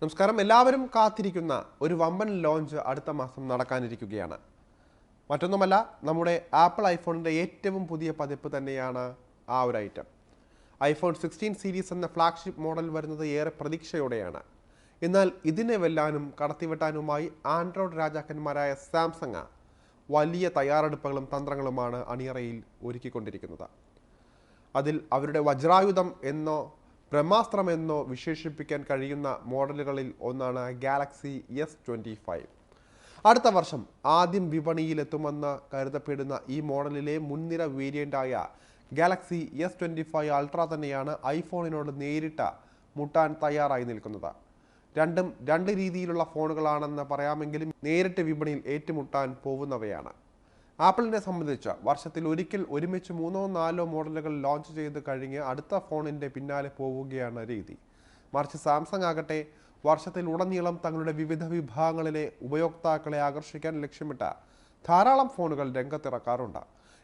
നമസ്കാരം. എല്ലാവരും കാത്തിരിക്കുന്ന ഒരു വമ്പൻ ലോഞ്ച് അടുത്ത മാസം നടക്കാനിരിക്കുകയാണ്. മറ്റൊന്നുമല്ല നമ്മുടെ ആപ്പിൾ ഐഫോണിന്റെ ഏറ്റവും പുതിയ പതിപ്പ് തന്നെയാണ് ആ ഒരു ഐറ്റം. ഐഫോൺ സിക്സ്റ്റീൻ സീരീസ് എന്ന ഫ്ലാഗ്ഷിപ്പ് മോഡൽ വരുന്നത് ഏറെ പ്രതീക്ഷയോടെയാണ്. എന്നാൽ ഇതിനെ വെല്ലാനും കടത്തിവെട്ടാനുമായി ആൻഡ്രോയിഡ് രാജാക്കന്മാരായ സാംസങ് വലിയ തയ്യാറെടുപ്പുകളും തന്ത്രങ്ങളുമാണ് അണിയറയിൽ ഒരുക്കിക്കൊണ്ടിരിക്കുന്നത്. അതിൽ അവരുടെ വജ്രായുധം എന്നോ ബ്രഹ്മാസ്ത്രം എന്നോ വിശേഷിപ്പിക്കാൻ കഴിയുന്ന മോഡലുകളിൽ ഒന്നാണ് ഗാലക്സി എസ് ട്വന്റി ഫൈവ്. അടുത്ത വർഷം ആദ്യം വിപണിയിലെത്തുമെന്ന് കരുതപ്പെടുന്ന ഈ മോഡലിലെ മുൻനിര വേരിയന്റായ Galaxy S twenty five ultra തന്നെയാണ് ഐഫോണിനോട് നേരിട്ട് മുട്ടാൻ തയ്യാറായി നിൽക്കുന്നത്. രണ്ടും രണ്ട് രീതിയിലുള്ള ഫോണുകളാണെന്ന് പറയാമെങ്കിലും നേരിട്ട് വിപണിയിൽ ഏറ്റുമുട്ടാൻ പോകുന്നവയാണ് ആപ്പിളിനെ സംബന്ധിച്ച് വർഷത്തിൽ ഒരിക്കൽ ഒരുമിച്ച് മൂന്നോ നാലോ മോഡലുകൾ ലോഞ്ച് ചെയ്ത് കഴിഞ്ഞ് അടുത്ത ഫോണിന്റെ പിന്നാലെ പോവുകയാണ് രീതി. മറിച്ച് സാംസങ് ആകട്ടെ വർഷത്തിൽ ഉടനീളം തങ്ങളുടെ വിവിധ വിഭാഗങ്ങളിലെ ഉപയോക്താക്കളെ ആകർഷിക്കാൻ ലക്ഷ്യമിട്ട ധാരാളം ഫോണുകൾ രംഗത്തിറക്കാറുണ്ട്.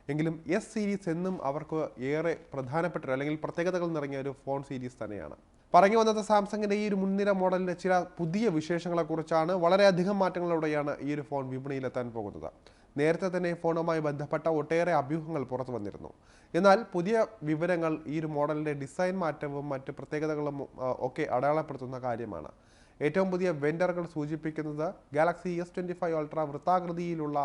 എങ്കിലും എസ് സീരീസ് എന്നും അവർക്ക് ഏറെ പ്രധാനപ്പെട്ട അല്ലെങ്കിൽ പ്രത്യേകതകൾ നിറഞ്ഞ ഒരു ഫോൺ സീരീസ് തന്നെയാണ്. പറഞ്ഞു വന്നത് സാംസങ്ങിന്റെ ഈ ഒരു മുൻനിര മോഡലിന്റെ ചില പുതിയ വിശേഷങ്ങളെക്കുറിച്ചാണ്. വളരെയധികം മാറ്റങ്ങളോടെയാണ് ഈ ഒരു ഫോൺ വിപണിയിലെത്താൻ പോകുന്നത്. നേരത്തെ തന്നെ ഫോണുമായി ബന്ധപ്പെട്ട ഒട്ടേറെ അഭ്യൂഹങ്ങൾ പുറത്തു വന്നിരുന്നു. എന്നാൽ പുതിയ വിവരങ്ങൾ ഈ ഒരു മോഡലിന്റെ ഡിസൈൻ മാറ്റവും മറ്റ് പ്രത്യേകതകളും ഒക്കെ അടയാളപ്പെടുത്തുന്ന കാര്യമാണ്. ഏറ്റവും പുതിയ വെൻഡറുകൾ സൂചിപ്പിക്കുന്നത് Galaxy S twenty five ultra വൃത്താകൃതിയിലുള്ള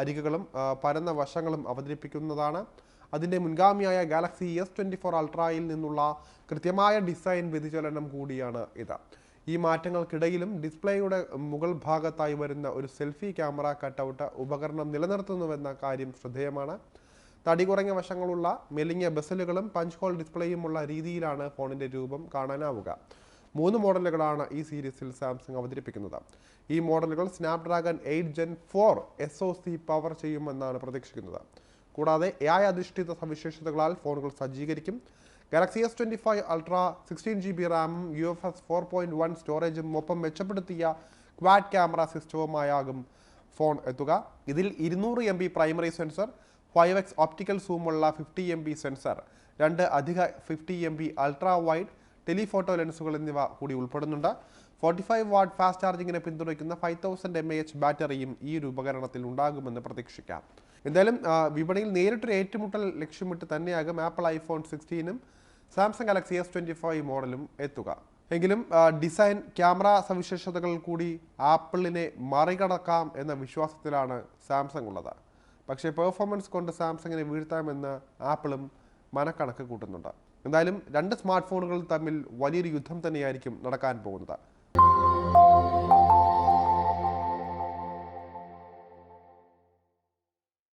അരികുകളും പരന്ന വശങ്ങളും അവതരിപ്പിക്കുന്നതാണ്. അതിന്റെ മുൻഗാമിയായ ഗാലക്സി എസ് ട്വന്റി ഫോർ അൾട്രയിൽ നിന്നുള്ള കൃത്യമായ ഡിസൈൻ വ്യതിചലനം കൂടിയാണ് ഇത്. ഈ മാറ്റങ്ങൾക്കിടയിലും ഡിസ്പ്ലേയുടെ മുകൾ ഭാഗത്തായി വരുന്ന ഒരു സെൽഫി ക്യാമറ കട്ടൗട്ട് ഉപകരണം നിലനിർത്തുന്നുവെന്ന കാര്യം ശ്രദ്ധേയമാണ്. തടി കുറഞ്ഞ വശങ്ങളുള്ള മെലിഞ്ഞ ബസലുകളും പഞ്ച് ഹോൾ ഡിസ്പ്ലേയുമുള്ള രീതിയിലാണ് ഫോണിന്റെ രൂപം കാണാനാവുക. മൂന്ന് മോഡലുകളാണ് ഈ സീരീസിൽ സാംസങ് അവതരിപ്പിക്കുന്നത്. ഈ മോഡലുകൾ Snapdragon eight gen four S O C power ചെയ്യുമെന്നാണ് പ്രതീക്ഷിക്കുന്നത്. കൂടാതെ എ അധിഷ്ഠിത സവിശേഷതകളാൽ ഫോണുകൾ സജ്ജീകരിക്കും. Galaxy S twenty five ultra sixteen G B റാമും U F S four point one സ്റ്റോറേജും ഒപ്പം മെച്ചപ്പെടുത്തിയ ക്വാഡ് ക്യാമറ സിസ്റ്റവുമായാകും ഫോൺ എത്തുക. ഇതിൽ ഇരുന്നൂറ് M B primary sensor five X optical സൂമുള്ള fifty M B sensor രണ്ട് അധിക fifty M B ultra wide telephoto ലെൻസുകൾ എന്നിവ കൂടി ഉൾപ്പെടുന്നുണ്ട്. ഫോർട്ടി ഫൈവ് വാട്ട് ഫാസ്റ്റ് ചാർജിങ്ങിനെ പിന്തുണയ്ക്കുന്ന five thousand M A H ബാറ്ററിയും ഈ ഒരു ഉപകരണത്തിൽ ഉണ്ടാകുമെന്ന് പ്രതീക്ഷിക്കാം. എന്തായാലും വിപണിയിൽ നേരിട്ടൊരു ഏറ്റുമുട്ടൽ ലക്ഷ്യമിട്ട് തന്നെയാകും Apple iPhone സിക്സ്റ്റീനും Samsung Galaxy S twenty five മോഡലും എത്തുക. എങ്കിലും ഡിസൈൻ ക്യാമറ സവിശേഷതകൾ കൂടി ആപ്പിളിനെ മറികടക്കാം എന്ന വിശ്വാസത്തിലാണ് സാംസങ് ഉള്ളത്. പക്ഷേ പെർഫോമൻസ് കൊണ്ട് സാംസങ്ങിനെ വീഴ്ത്താമെന്ന് ആപ്പിളും മനക്കണക്ക് കൂട്ടുന്നുണ്ട്. എന്തായാലും രണ്ട് സ്മാർട്ട് ഫോണുകൾ തമ്മിൽ വലിയൊരു യുദ്ധം തന്നെയായിരിക്കും നടക്കാൻ പോകുന്നത്.